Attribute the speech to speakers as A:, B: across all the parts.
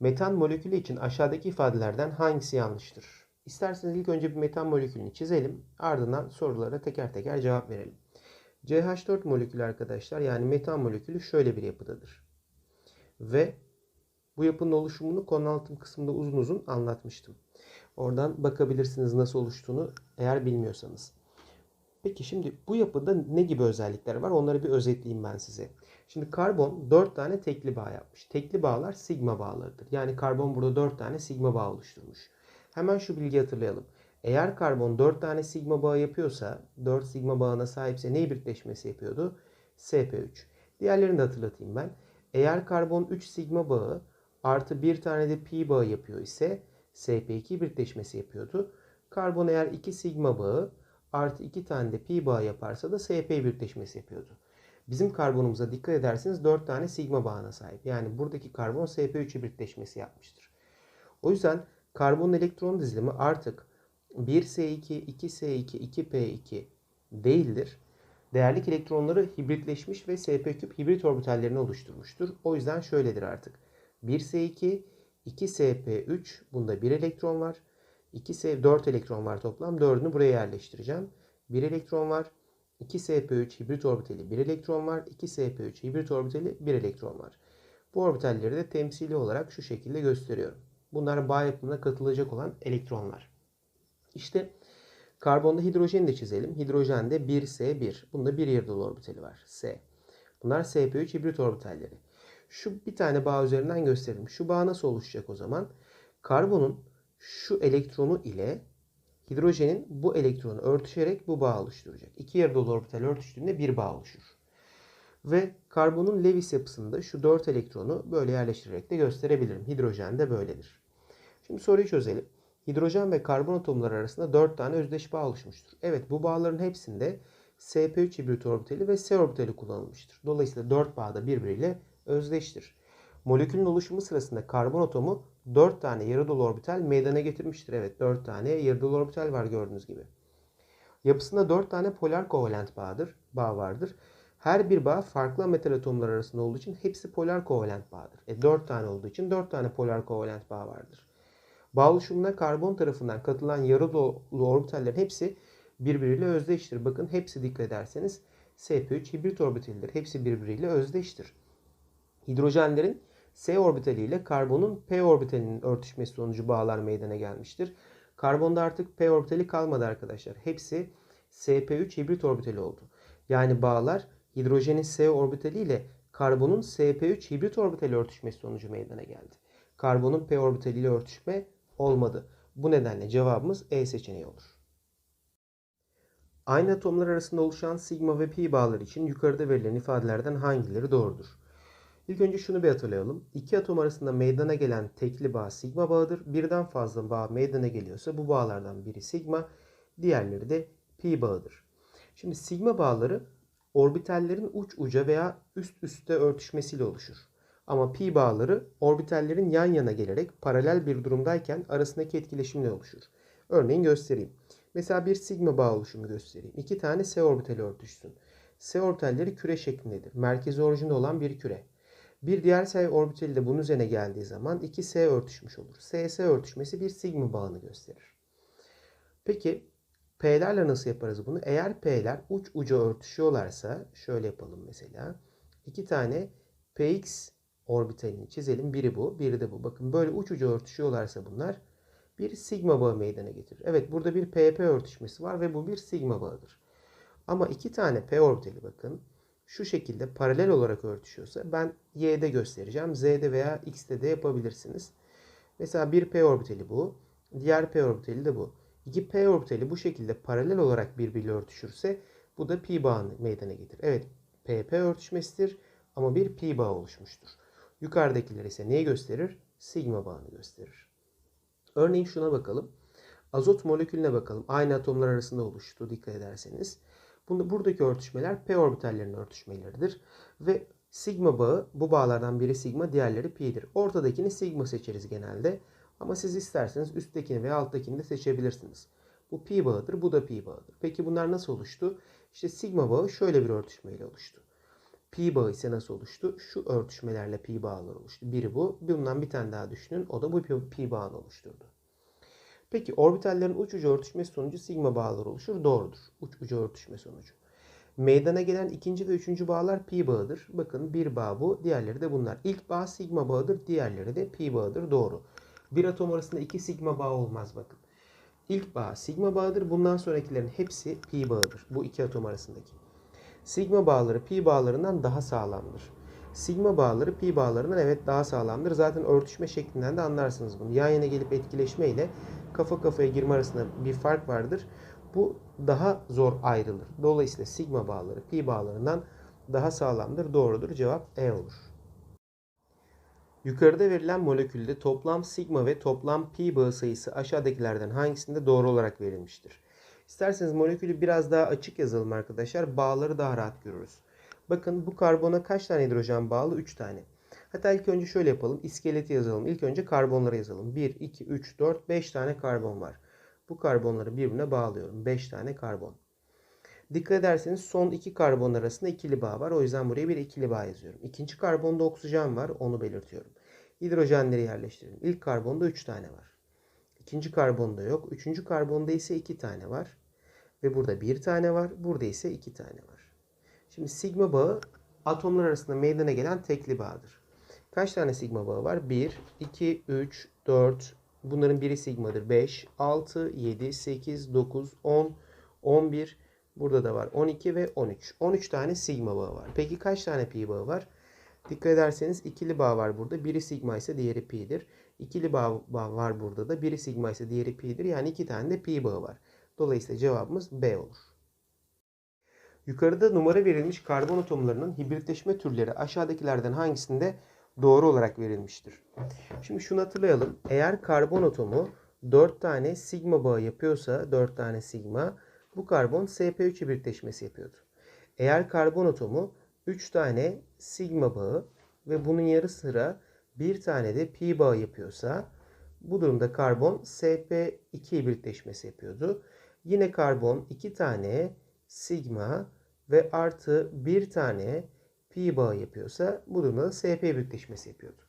A: Metan molekülü için aşağıdaki ifadelerden hangisi yanlıştır? İsterseniz ilk önce bir metan molekülünü çizelim. Ardından sorulara teker teker cevap verelim. CH4 molekülü arkadaşlar yani metan molekülü şöyle bir yapıdadır. Ve bu yapının oluşumunu konu anlatım kısmında uzun uzun anlatmıştım. Oradan bakabilirsiniz nasıl oluştuğunu eğer bilmiyorsanız. Peki şimdi bu yapıda ne gibi özellikler var? Onları bir özetleyeyim ben size. Şimdi karbon 4 tane tekli bağ yapmış. Tekli bağlar sigma bağlarıdır. Yani karbon burada 4 tane sigma bağ oluşturmuş. Hemen şu bilgiyi hatırlayalım. Eğer karbon 4 tane sigma bağı yapıyorsa, 4 sigma bağına sahipse ne birleşmesi yapıyordu? sp3. Diğerlerini de hatırlatayım ben. Eğer karbon 3 sigma bağı artı bir tane de pi bağı yapıyor ise sp2 birleşmesi yapıyordu. Karbon eğer 2 sigma bağı artı 2 tane de pi bağı yaparsa da sp birleşmesi yapıyordu. Bizim karbonumuza dikkat ederseniz 4 tane sigma bağına sahip. Yani buradaki karbon sp3 birleşmesi yapmıştır. O yüzden karbon elektron dizilimi artık 1s2, 2s2, 2p2 değildir. Değerlik elektronları hibritleşmiş ve sp küp hibrit orbitallerini oluşturmuştur. O yüzden şöyledir artık. 1s2, 2sp3 bunda 1 elektron var. 2s 4 elektron var toplam. 4'ünü buraya yerleştireceğim. 1 elektron var. 2sp3 hibrit orbitali 1 elektron var. 2sp3 hibrit orbitali 1 elektron var. Bu orbitalleri de temsili olarak şu şekilde gösteriyorum. Bunlar bağ yapımına katılacak olan elektronlar. İşte karbonda hidrojeni de çizelim. Hidrojende 1s1. Bunda bir yarı dolu orbitali var. S. Bunlar sp3 hibrit orbitalleri. Şu bir tane bağ üzerinden gösterelim. Şu bağ nasıl oluşacak o zaman? Karbonun şu elektronu ile hidrojenin bu elektronu örtüşerek bu bağ oluşturacak. İki yarı dolu orbital örtüştüğünde bir bağ oluşur. Ve karbonun Lewis yapısında şu 4 elektronu böyle yerleştirerek de gösterebilirim. Hidrojen de böyledir. Şimdi soruyu çözelim. Hidrojen ve karbon atomları arasında 4 tane özdeş bağ oluşmuştur. Evet bu bağların hepsinde sp3 hibrit orbitali ve s orbitali kullanılmıştır. Dolayısıyla 4 bağ da birbiriyle özdeştir. Molekülün oluşumu sırasında karbon atomu 4 tane yarı dolu orbital meydana getirmiştir. Evet 4 tane yarı dolu orbital var gördüğünüz gibi. Yapısında 4 tane polar kovalent bağdır, bağ vardır. Her bir bağ farklı metal atomlar arasında olduğu için hepsi polar kovalent bağdır. E 4 tane olduğu için 4 tane polar kovalent bağ vardır. Bağ oluşumuna karbon tarafından katılan yarı dolu orbitallerin hepsi birbiriyle özdeştir. Bakın hepsi dikkat ederseniz sp3 hibrit orbitalidir. Hepsi birbiriyle özdeştir. Hidrojenlerin S orbitali ile karbonun P orbitalinin örtüşmesi sonucu bağlar meydana gelmiştir. Karbonda artık P orbitali kalmadı arkadaşlar. Hepsi sp3 hibrit orbitali oldu. Yani bağlar hidrojenin S orbitali ile karbonun sp3 hibrit orbitali örtüşmesi sonucu meydana geldi. Karbonun P orbitali ile örtüşme olmadı. Bu nedenle cevabımız E seçeneği olur. Aynı atomlar arasında oluşan sigma ve pi bağlar için yukarıda verilen ifadelerden hangileri doğrudur? İlk önce şunu bir hatırlayalım. İki atom arasında meydana gelen tekli bağ sigma bağıdır. Birden fazla bağ meydana geliyorsa bu bağlardan biri sigma, diğerleri de pi bağıdır. Şimdi sigma bağları orbitallerin uç uca veya üst üste örtüşmesiyle oluşur. Ama pi bağları orbitallerin yan yana gelerek paralel bir durumdayken arasındaki etkileşimle oluşur. Örneğin göstereyim. Mesela bir sigma bağ oluşumu göstereyim. İki tane s orbitali örtüşsün. S orbitalleri küre şeklindedir. Merkezi orijinde olan bir küre. Bir diğer S orbitali de bunun üzerine geldiği zaman 2S örtüşmüş olur. S-S örtüşmesi bir sigma bağını gösterir. Peki P'lerle nasıl yaparız bunu? Eğer P'ler uç uca örtüşüyorlarsa şöyle yapalım mesela. İki tane Px orbitalini çizelim. Biri bu, biri de bu. Bakın böyle uç uca örtüşüyorlarsa bunlar bir sigma bağı meydana getirir. Evet burada bir PP örtüşmesi var ve bu bir sigma bağıdır. Ama iki tane P orbitali bakın şu şekilde paralel olarak örtüşüyorsa ben y'de göstereceğim. Z'de veya x'te de yapabilirsiniz. Mesela bir p orbitali bu. Diğer p orbitali de bu. İki p orbitali bu şekilde paralel olarak birbiriyle örtüşürse bu da pi bağını meydana getirir. Evet pp örtüşmesidir ama bir pi bağı oluşmuştur. Yukarıdakiler ise neyi gösterir? Sigma bağını gösterir. Örneğin şuna bakalım. Azot molekülüne bakalım. Aynı atomlar arasında oluştu dikkat ederseniz. Bunda, buradaki örtüşmeler p orbitallerinin örtüşmeleridir. Ve sigma bağı bu bağlardan biri sigma diğerleri pi'dir. Ortadakini sigma seçeriz genelde. Ama siz isterseniz üsttekini veya alttakini de seçebilirsiniz. Bu pi bağıdır, bu da pi bağıdır. Peki bunlar nasıl oluştu? İşte sigma bağı şöyle bir örtüşmeyle oluştu. pi bağı ise nasıl oluştu? Şu örtüşmelerle pi bağları oluştu. Biri bu. Bundan bir tane daha düşünün. O da bu pi, bağını oluşturdu. Peki orbitallerin uç ucu örtüşmesi sonucu sigma bağları oluşur. Doğrudur. Uç ucu örtüşme sonucu. Meydana gelen ikinci ve üçüncü bağlar pi bağıdır. Bakın bir bağ bu, diğerleri de bunlar. İlk bağ sigma bağıdır, diğerleri de pi bağıdır. Doğru. Bir atom arasında iki sigma bağı olmaz bakın. İlk bağ sigma bağıdır. Bundan sonrakilerin hepsi pi bağıdır. Bu iki atom arasındaki. Sigma bağları pi bağlarından daha sağlamdır. Sigma bağları pi bağlarından evet daha sağlamdır. Zaten örtüşme şeklinden de anlarsınız bunu. Yan yana gelip etkileşme ile kafa kafaya girme arasında bir fark vardır. Bu daha zor ayrılır. Dolayısıyla sigma bağları pi bağlarından daha sağlamdır. Doğrudur. Cevap E olur. Yukarıda verilen molekülde toplam sigma ve toplam pi bağı sayısı aşağıdakilerden hangisinde doğru olarak verilmiştir? İsterseniz molekülü biraz daha açık yazalım arkadaşlar. Bağları daha rahat görürüz. Bakın bu karbona kaç tane hidrojen bağlı? 3 tane. Hatta ilk önce şöyle yapalım. İskeleti yazalım. İlk önce karbonları yazalım. 1, 2, 3, 4, 5 tane karbon var. Bu karbonları birbirine bağlıyorum. 5 tane karbon. Dikkat ederseniz son iki karbon arasında ikili bağ var. O yüzden buraya bir ikili bağ yazıyorum. İkinci karbonda oksijen var. Onu belirtiyorum. Hidrojenleri yerleştirelim. İlk karbonda 3 tane var. İkinci karbonda yok. Üçüncü karbonda ise 2 tane var. Ve burada 1 tane var. Burada ise 2 tane var. Şimdi sigma bağı atomlar arasında meydana gelen tekli bağdır. Kaç tane sigma bağı var? 1, 2, 3, 4, bunların biri sigmadır. 5, 6, 7, 8, 9, 10, 11, burada da var 12 ve 13. 13 tane sigma bağı var. Peki kaç tane pi bağı var? Dikkat ederseniz ikili bağ var burada. Biri sigma ise diğeri pi'dir. İkili bağ, bağ var burada da. Biri sigma ise diğeri pi'dir. Yani iki tane de pi bağı var. Dolayısıyla cevabımız B olur. Yukarıda numara verilmiş karbon atomlarının hibritleşme türleri aşağıdakilerden hangisinde doğru olarak verilmiştir? Şimdi şunu hatırlayalım. Eğer karbon atomu 4 tane sigma bağı yapıyorsa 4 tane sigma bu karbon sp3 hibritleşmesi yapıyordu. Eğer karbon atomu 3 tane sigma bağı ve bunun yarı sıra bir tane de pi bağı yapıyorsa bu durumda karbon sp2 hibritleşmesi yapıyordu. Yine karbon 2 tane sigma ve artı bir tane pi bağı yapıyorsa bu durumda da sp hibritleşmesi yapıyordu.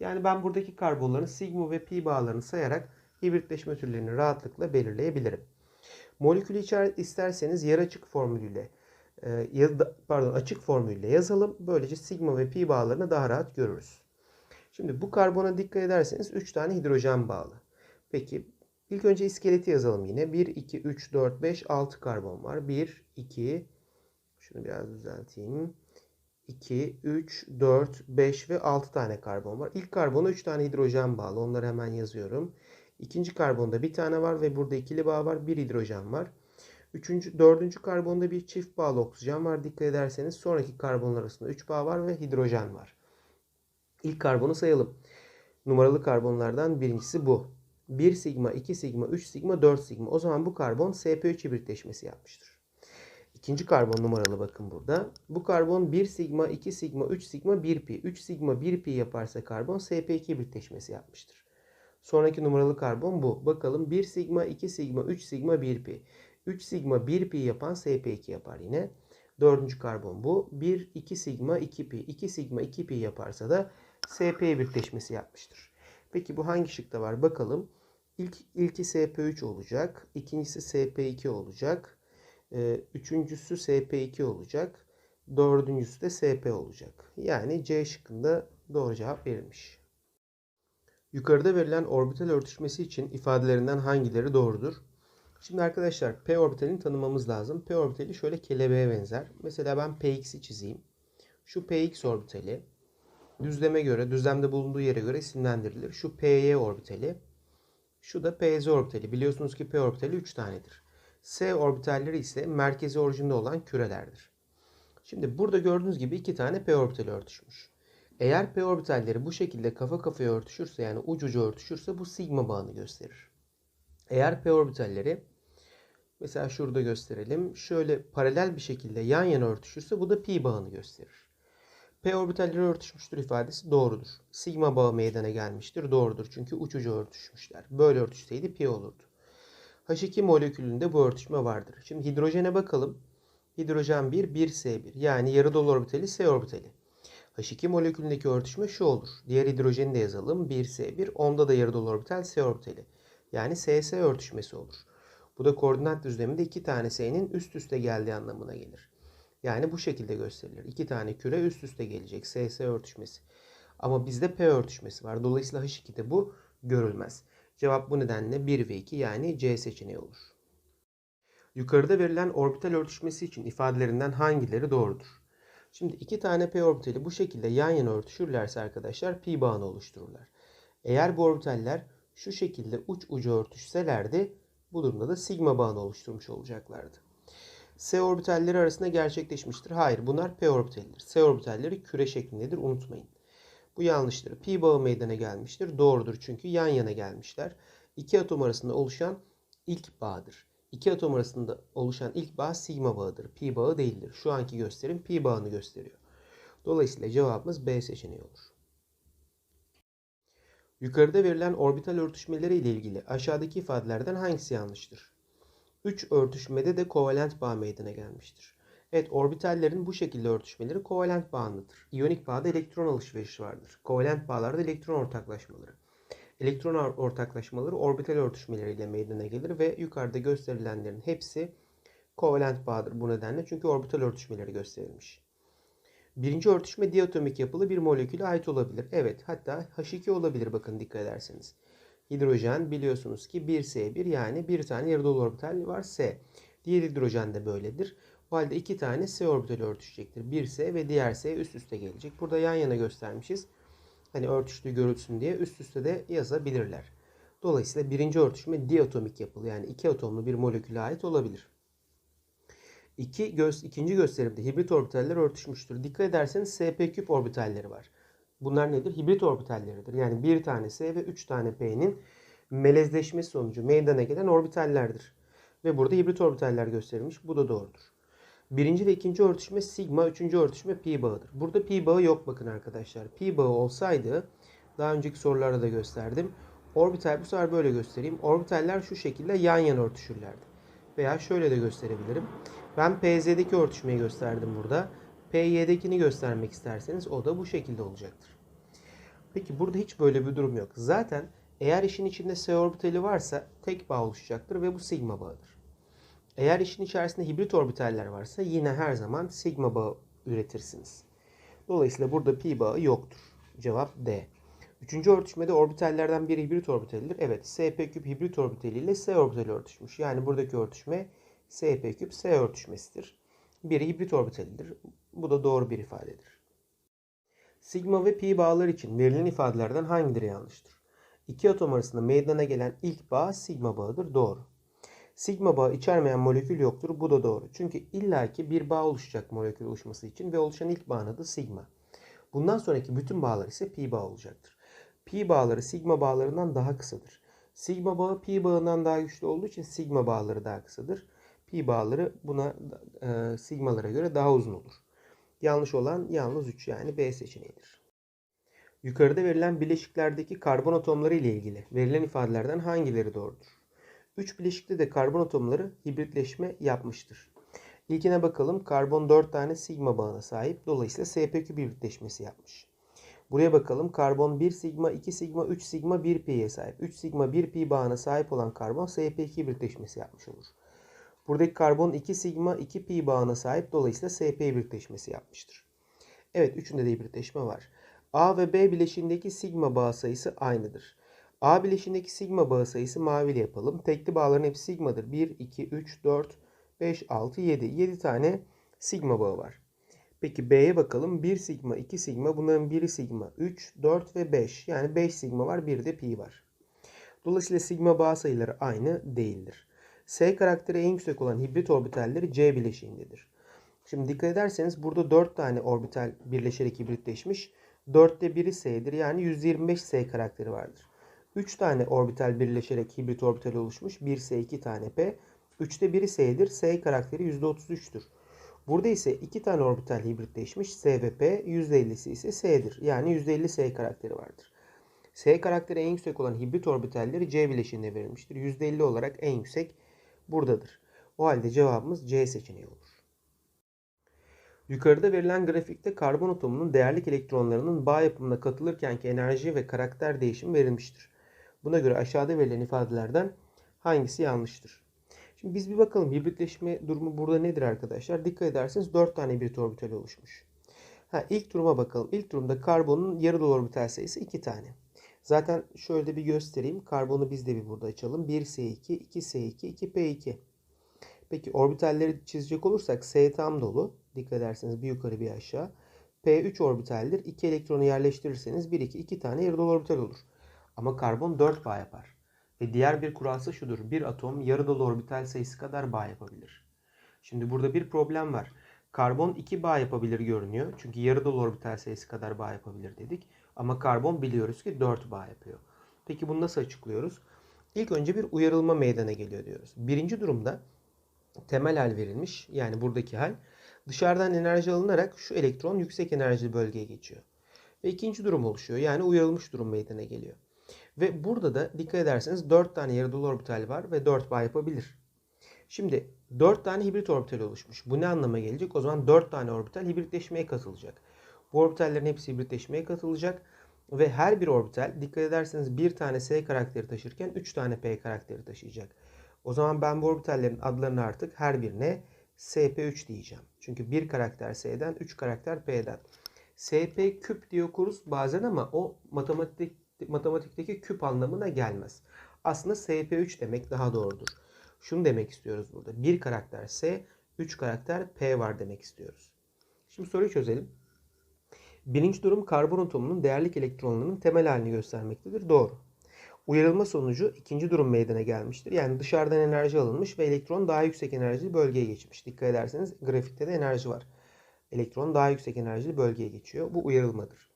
A: Yani ben buradaki karbonların sigma ve pi bağlarını sayarak hibritleşme türlerini rahatlıkla belirleyebilirim. Molekülü işaret isterseniz yer açık formülüyle e, pardon açık formülle yazalım. Böylece sigma ve pi bağlarını daha rahat görürüz. Şimdi bu karbona dikkat ederseniz 3 tane hidrojen bağlı. Peki ilk önce iskeleti yazalım yine. 1, 2, 3, 4, 5, 6 karbon var. 1, 2, şunu biraz düzelteyim. 2, 3, 4, 5 ve 6 tane karbon var. İlk karbona 3 tane hidrojen bağlı. Onları hemen yazıyorum. İkinci karbonda bir tane var ve burada ikili bağ var. Bir hidrojen var. Üçüncü, dördüncü karbonda bir çift bağlı oksijen var. Dikkat ederseniz sonraki karbonlar arasında 3 bağ var ve hidrojen var. İlk karbonu sayalım. Numaralı karbonlardan birincisi bu. 1 sigma, 2 sigma, 3 sigma, 4 sigma. O zaman bu karbon sp3 hibritleşmesi yapmıştır. İkinci karbon numaralı bakın burada. Bu karbon 1 sigma, 2 sigma, 3 sigma, 1 pi. 3 sigma, 1 pi yaparsa karbon sp2 hibritleşmesi yapmıştır. Sonraki numaralı karbon bu. Bakalım 1 sigma, 2 sigma, 3 sigma, 1 pi. 3 sigma 1 pi yapan sp2 yapar yine. Dördüncü karbon bu. 1, 2 sigma, 2 pi. 2 sigma, 2 pi yaparsa da sp birleşmesi yapmıştır. Peki bu hangi şıkta var bakalım. İlk, ilki sp3 olacak. ikincisi sp2 olacak. Ee, üçüncüsü sp2 olacak. Dördüncüsü de sp olacak. Yani C şıkkında doğru cevap verilmiş. Yukarıda verilen orbital örtüşmesi için ifadelerinden hangileri doğrudur? Şimdi arkadaşlar p orbitalini tanımamız lazım. P orbitali şöyle kelebeğe benzer. Mesela ben px'i çizeyim. Şu px orbitali düzleme göre, düzlemde bulunduğu yere göre isimlendirilir. Şu py orbitali. Şu da pz orbitali. Biliyorsunuz ki p orbitali 3 tanedir. S orbitalleri ise merkezi orijinde olan kürelerdir. Şimdi burada gördüğünüz gibi iki tane p orbitali örtüşmüş. Eğer p orbitalleri bu şekilde kafa kafaya örtüşürse yani uç ucu örtüşürse bu sigma bağını gösterir. Eğer p orbitalleri mesela şurada gösterelim. Şöyle paralel bir şekilde yan yana örtüşürse bu da pi bağını gösterir. P orbitalleri örtüşmüştür ifadesi doğrudur. Sigma bağı meydana gelmiştir. Doğrudur. Çünkü uç ucu örtüşmüşler. Böyle örtüşseydi pi olurdu. H2 molekülünde bu örtüşme vardır. Şimdi hidrojene bakalım. Hidrojen 1, 1s1 yani yarı dolu orbitali s orbitali. H2 molekülündeki örtüşme şu olur. Diğer hidrojeni de yazalım. 1s1, onda da yarı dolu orbital s orbitali. Yani ss örtüşmesi olur. Bu da koordinat düzleminde iki tane s'nin üst üste geldiği anlamına gelir. Yani bu şekilde gösterilir. İki tane küre üst üste gelecek. SS örtüşmesi. Ama bizde P örtüşmesi var. Dolayısıyla H2'de bu görülmez. Cevap bu nedenle 1 ve 2 yani C seçeneği olur. Yukarıda verilen orbital örtüşmesi için ifadelerinden hangileri doğrudur? Şimdi iki tane p orbitali bu şekilde yan yana örtüşürlerse arkadaşlar pi bağını oluştururlar. Eğer bu orbitaller şu şekilde uç uca örtüşselerdi bu durumda da sigma bağını oluşturmuş olacaklardı. S orbitalleri arasında gerçekleşmiştir. Hayır bunlar p orbitalidir. S orbitalleri küre şeklindedir unutmayın. Bu yanlıştır. Pi bağı meydana gelmiştir. Doğrudur çünkü yan yana gelmişler. İki atom arasında oluşan ilk bağdır. İki atom arasında oluşan ilk bağ sigma bağıdır. Pi bağı değildir. Şu anki gösterim pi bağını gösteriyor. Dolayısıyla cevabımız B seçeneği olur. Yukarıda verilen orbital örtüşmeleri ile ilgili aşağıdaki ifadelerden hangisi yanlıştır? 3 örtüşmede de kovalent bağ meydana gelmiştir. Evet orbitallerin bu şekilde örtüşmeleri kovalent bağındadır. İyonik bağda elektron alışverişi vardır. Kovalent bağlarda elektron ortaklaşmaları. Elektron ortaklaşmaları orbital örtüşmeleriyle meydana gelir ve yukarıda gösterilenlerin hepsi kovalent bağdır bu nedenle çünkü orbital örtüşmeleri gösterilmiş. Birinci örtüşme diatomik yapılı bir moleküle ait olabilir. Evet hatta H2 olabilir bakın dikkat ederseniz. Hidrojen biliyorsunuz ki 1S1 yani bir tane yarı dolu orbital var S. Diğer hidrojen de böyledir. O halde iki tane S orbitali örtüşecektir. Bir S ve diğer S üst üste gelecek. Burada yan yana göstermişiz. Hani örtüştüğü görülsün diye üst üste de yazabilirler. Dolayısıyla birinci örtüşme diatomik yapılı yani iki atomlu bir moleküle ait olabilir. İki göz, ikinci gösterimde hibrit orbitaller örtüşmüştür. Dikkat ederseniz SP küp orbitalleri var. Bunlar nedir? Hibrit orbitalleridir. Yani bir tane S ve üç tane P'nin melezleşmesi sonucu meydana gelen orbitallerdir. Ve burada hibrit orbitaller gösterilmiş. Bu da doğrudur. Birinci ve ikinci örtüşme sigma, üçüncü örtüşme pi bağıdır. Burada pi bağı yok bakın arkadaşlar. Pi bağı olsaydı daha önceki sorularda da gösterdim. Orbital bu sefer böyle göstereyim. Orbitaller şu şekilde yan yana örtüşürlerdi. Veya şöyle de gösterebilirim. Ben PZ'deki örtüşmeyi gösterdim burada. PY'dekini göstermek isterseniz o da bu şekilde olacaktır. Peki burada hiç böyle bir durum yok. Zaten eğer işin içinde S orbitali varsa tek bağ oluşacaktır ve bu sigma bağıdır. Eğer işin içerisinde hibrit orbitaller varsa yine her zaman sigma bağı üretirsiniz. Dolayısıyla burada pi bağı yoktur. Cevap D. Üçüncü örtüşmede orbitallerden biri hibrit orbitalidir. Evet SP küp hibrit orbitali ile S orbitali örtüşmüş. Yani buradaki örtüşme SP küp S örtüşmesidir. Biri hibrit orbitalidir. Bu da doğru bir ifadedir. Sigma ve pi bağlar için verilen ifadelerden hangileri yanlıştır? İki atom arasında meydana gelen ilk bağ sigma bağıdır. Doğru. Sigma bağı içermeyen molekül yoktur. Bu da doğru. Çünkü illaki bir bağ oluşacak molekül oluşması için ve oluşan ilk bağın adı sigma. Bundan sonraki bütün bağlar ise pi bağ olacaktır. Pi bağları sigma bağlarından daha kısadır. Sigma bağı pi bağından daha güçlü olduğu için sigma bağları daha kısadır. Pi bağları buna e, sigmalara göre daha uzun olur. Yanlış olan yalnız 3 yani B seçeneğidir. Yukarıda verilen bileşiklerdeki karbon atomları ile ilgili verilen ifadelerden hangileri doğrudur? 3 bileşikte de karbon atomları hibritleşme yapmıştır. İlkine bakalım. Karbon 4 tane sigma bağına sahip. Dolayısıyla SP2 hibritleşmesi yapmış. Buraya bakalım. Karbon 1 sigma, 2 sigma, 3 sigma, 1 pi'ye sahip. 3 sigma, 1 pi bağına sahip olan karbon SP2 hibritleşmesi yapmış olur. Buradaki karbon 2 sigma, 2 pi bağına sahip. Dolayısıyla SP hibritleşmesi yapmıştır. Evet, üçünde de hibritleşme var. A ve B bileşiğindeki sigma bağ sayısı aynıdır. A bileşiğindeki sigma bağı sayısı maviyle yapalım. Tekli bağların hepsi sigmadır. 1, 2, 3, 4, 5, 6, 7. 7 tane sigma bağı var. Peki B'ye bakalım. 1 sigma, 2 sigma. Bunların biri sigma. 3, 4 ve 5. Yani 5 sigma var. Bir de pi var. Dolayısıyla sigma bağ sayıları aynı değildir. S karakteri en yüksek olan hibrit orbitalleri C bileşiğindedir. Şimdi dikkat ederseniz burada 4 tane orbital birleşerek hibritleşmiş. 4'te biri S'dir. Yani 125 S karakteri vardır. 3 tane orbital birleşerek hibrit orbital oluşmuş. 1S 2 tane P. 3'te 1'i S'dir. S karakteri %33'tür. Burada ise 2 tane orbital hibritleşmiş. S ve P. %50'si ise S'dir. Yani %50 S karakteri vardır. S karakteri en yüksek olan hibrit orbitalleri C bileşiğinde verilmiştir. %50 olarak en yüksek buradadır. O halde cevabımız C seçeneği olur. Yukarıda verilen grafikte karbon atomunun değerlik elektronlarının bağ yapımına katılırkenki enerji ve karakter değişimi verilmiştir. Buna göre aşağıda verilen ifadelerden hangisi yanlıştır? Şimdi biz bir bakalım hibritleşme durumu burada nedir arkadaşlar? Dikkat ederseniz 4 tane hibrit orbital oluşmuş. Ha, ilk duruma bakalım. İlk durumda karbonun yarı dolu orbital sayısı 2 tane. Zaten şöyle bir göstereyim. Karbonu biz de bir burada açalım. 1S2, 2S2, 2P2. Peki orbitalleri çizecek olursak S tam dolu. Dikkat ederseniz bir yukarı bir aşağı. P3 orbitaldir. 2 elektronu yerleştirirseniz 1 2 2 tane yarı dolu orbital olur. Ama karbon 4 bağ yapar. Ve diğer bir kuralsa şudur. Bir atom yarı dolu orbital sayısı kadar bağ yapabilir. Şimdi burada bir problem var. Karbon 2 bağ yapabilir görünüyor. Çünkü yarı dolu orbital sayısı kadar bağ yapabilir dedik. Ama karbon biliyoruz ki 4 bağ yapıyor. Peki bunu nasıl açıklıyoruz? İlk önce bir uyarılma meydana geliyor diyoruz. Birinci durumda temel hal verilmiş. Yani buradaki hal. Dışarıdan enerji alınarak şu elektron yüksek enerjili bölgeye geçiyor. Ve ikinci durum oluşuyor. Yani uyarılmış durum meydana geliyor. Ve burada da dikkat ederseniz 4 tane yarı dolu orbital var ve 4 bağ yapabilir. Şimdi 4 tane hibrit orbital oluşmuş. Bu ne anlama gelecek? O zaman 4 tane orbital hibritleşmeye katılacak. Bu orbitallerin hepsi hibritleşmeye katılacak. Ve her bir orbital dikkat ederseniz bir tane S karakteri taşırken 3 tane P karakteri taşıyacak. O zaman ben bu orbitallerin adlarını artık her birine SP3 diyeceğim. Çünkü bir karakter S'den 3 karakter P'den. SP küp diye okuruz bazen ama o matematik, matematikteki küp anlamına gelmez. Aslında SP3 demek daha doğrudur. Şunu demek istiyoruz burada. Bir karakter S, 3 karakter P var demek istiyoruz. Şimdi soruyu çözelim. Birinci durum karbon atomunun değerlik elektronlarının temel halini göstermektedir. Doğru. Uyarılma sonucu ikinci durum meydana gelmiştir. Yani dışarıdan enerji alınmış ve elektron daha yüksek enerjili bölgeye geçmiş. Dikkat ederseniz grafikte de enerji var. Elektron daha yüksek enerjili bölgeye geçiyor. Bu uyarılmadır.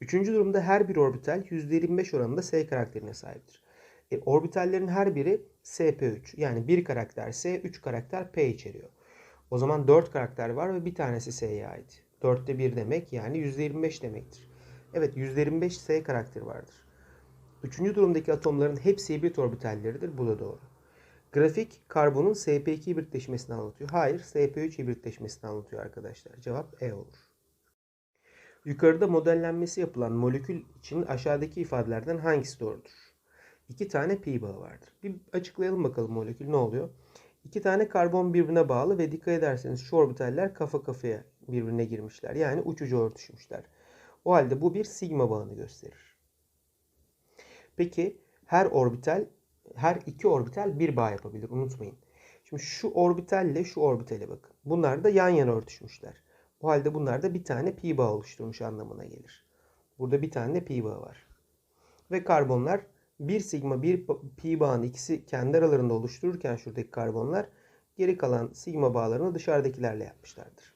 A: Üçüncü durumda her bir orbital %25 oranında S karakterine sahiptir. E, orbitallerin her biri SP3 yani bir karakter S, 3 karakter P içeriyor. O zaman 4 karakter var ve bir tanesi S'ye ait. 4'te 1 demek yani %25 demektir. Evet %25 S karakteri vardır. Üçüncü durumdaki atomların hepsi hibrit orbitalleridir. Bu da doğru. Grafik karbonun sp2 hibritleşmesini anlatıyor. Hayır sp3 hibritleşmesini anlatıyor arkadaşlar. Cevap E olur. Yukarıda modellenmesi yapılan molekül için aşağıdaki ifadelerden hangisi doğrudur? İki tane pi bağı vardır. Bir açıklayalım bakalım molekül ne oluyor? İki tane karbon birbirine bağlı ve dikkat ederseniz şu orbitaller kafa kafaya birbirine girmişler. Yani uçucu örtüşmüşler. O halde bu bir sigma bağını gösterir. Peki her orbital, her iki orbital bir bağ yapabilir. Unutmayın. Şimdi şu orbitalle şu orbitale bakın. Bunlar da yan yana örtüşmüşler. O halde bunlar da bir tane pi bağı oluşturmuş anlamına gelir. Burada bir tane pi bağı var. Ve karbonlar bir sigma bir pi bağını ikisi kendi aralarında oluştururken şuradaki karbonlar geri kalan sigma bağlarını dışarıdakilerle yapmışlardır.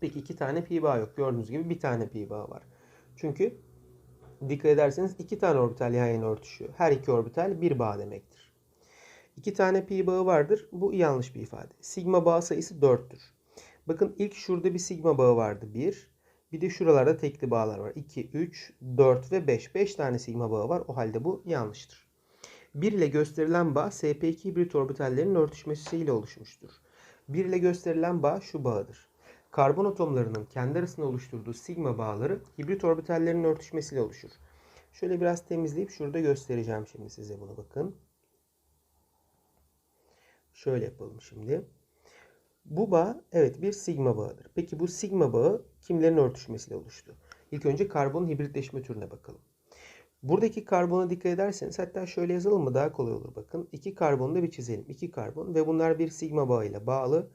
A: Peki iki tane pi bağı yok. Gördüğünüz gibi bir tane pi bağı var. Çünkü dikkat ederseniz iki tane orbital yan yana örtüşüyor. Her iki orbital bir bağ demektir. İki tane pi bağı vardır. Bu yanlış bir ifade. Sigma bağ sayısı 4'tür. Bakın ilk şurada bir sigma bağı vardı 1. Bir de şuralarda tekli bağlar var. 2, 3, 4 ve 5. 5 tane sigma bağı var. O halde bu yanlıştır. 1 ile gösterilen bağ sp2 hibrit orbitallerinin örtüşmesiyle oluşmuştur. 1 ile gösterilen bağ şu bağdır. Karbon atomlarının kendi arasında oluşturduğu sigma bağları hibrit orbitallerinin örtüşmesiyle oluşur. Şöyle biraz temizleyip şurada göstereceğim şimdi size bunu bakın. Şöyle yapalım şimdi. Bu bağ evet bir sigma bağıdır. Peki bu sigma bağı kimlerin örtüşmesiyle oluştu? İlk önce karbonun hibritleşme türüne bakalım. Buradaki karbona dikkat ederseniz hatta şöyle yazalım mı daha kolay olur bakın. İki karbonu da bir çizelim. İki karbon ve bunlar bir sigma bağıyla bağlı.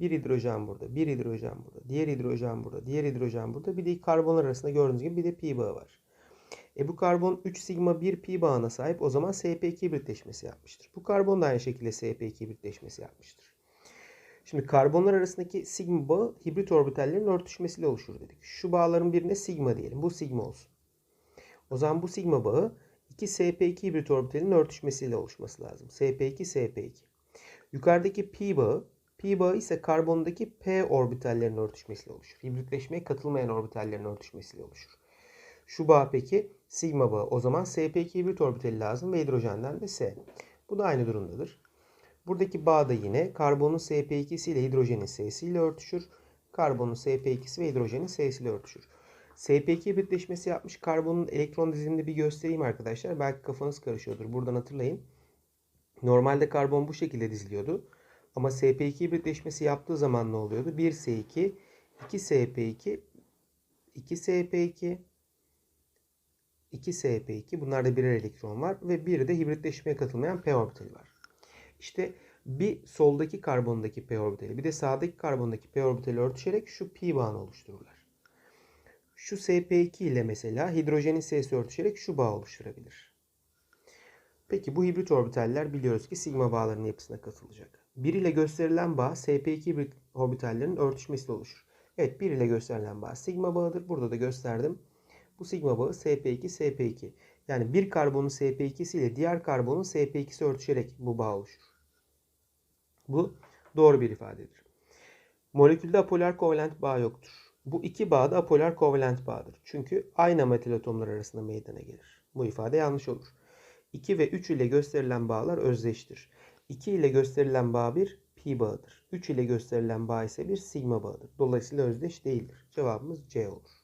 A: Bir hidrojen burada, bir hidrojen burada, diğer hidrojen burada, diğer hidrojen burada. Bir de karbonlar arasında gördüğünüz gibi bir de pi bağı var. E bu karbon 3 sigma 1 pi bağına sahip o zaman sp2 hibritleşmesi yapmıştır. Bu karbon da aynı şekilde sp2 hibritleşmesi yapmıştır. Şimdi karbonlar arasındaki sigma bağı hibrit orbitallerin örtüşmesiyle oluşur dedik. Şu bağların birine sigma diyelim. Bu sigma olsun. O zaman bu sigma bağı 2 sp2 hibrit orbitalinin örtüşmesiyle oluşması lazım. sp2 sp2. Yukarıdaki pi bağı Pi bağı ise karbondaki p orbitallerin örtüşmesiyle oluşur. Hibritleşmeye katılmayan orbitallerin örtüşmesiyle oluşur. Şu bağ peki sigma bağı. O zaman sp2 hibrit orbitali lazım ve hidrojenden de s. Bu da aynı durumdadır. Buradaki bağ da yine karbonun sp2'si ile hidrojenin s'si ile örtüşür. Karbonun sp2'si ve hidrojenin s'siyle örtüşür. sp2 hibritleşmesi yapmış karbonun elektron dizilimini bir göstereyim arkadaşlar. Belki kafanız karışıyordur. Buradan hatırlayın. Normalde karbon bu şekilde diziliyordu. Ama sp2 hibritleşmesi yaptığı zaman ne oluyordu? 1s2, 2sp2, 2sp2, 2sp2. Bunlarda birer elektron var ve biri de hibritleşmeye katılmayan p orbitali var. İşte bir soldaki karbondaki p orbitali bir de sağdaki karbondaki p orbitali örtüşerek şu pi bağını oluştururlar. Şu sp2 ile mesela hidrojenin s'si örtüşerek şu bağ oluşturabilir. Peki bu hibrit orbitaller biliyoruz ki sigma bağlarının yapısına katılacak. 1 ile gösterilen bağ sp2 hibrit orbitallerin örtüşmesiyle oluşur. Evet 1 ile gösterilen bağ sigma bağıdır. Burada da gösterdim. Bu sigma bağı sp2 sp2. Yani bir karbonun sp2'si ile diğer karbonun sp2'si örtüşerek bu bağ oluşur. Bu doğru bir ifadedir. Molekülde apolar kovalent bağ yoktur. Bu iki bağ da apolar kovalent bağdır. Çünkü aynı metal atomlar arasında meydana gelir. Bu ifade yanlış olur. 2 ve 3 ile gösterilen bağlar özdeştir. 2 ile gösterilen bağ bir pi bağıdır. 3 ile gösterilen bağ ise bir sigma bağıdır. Dolayısıyla özdeş değildir. Cevabımız C olur.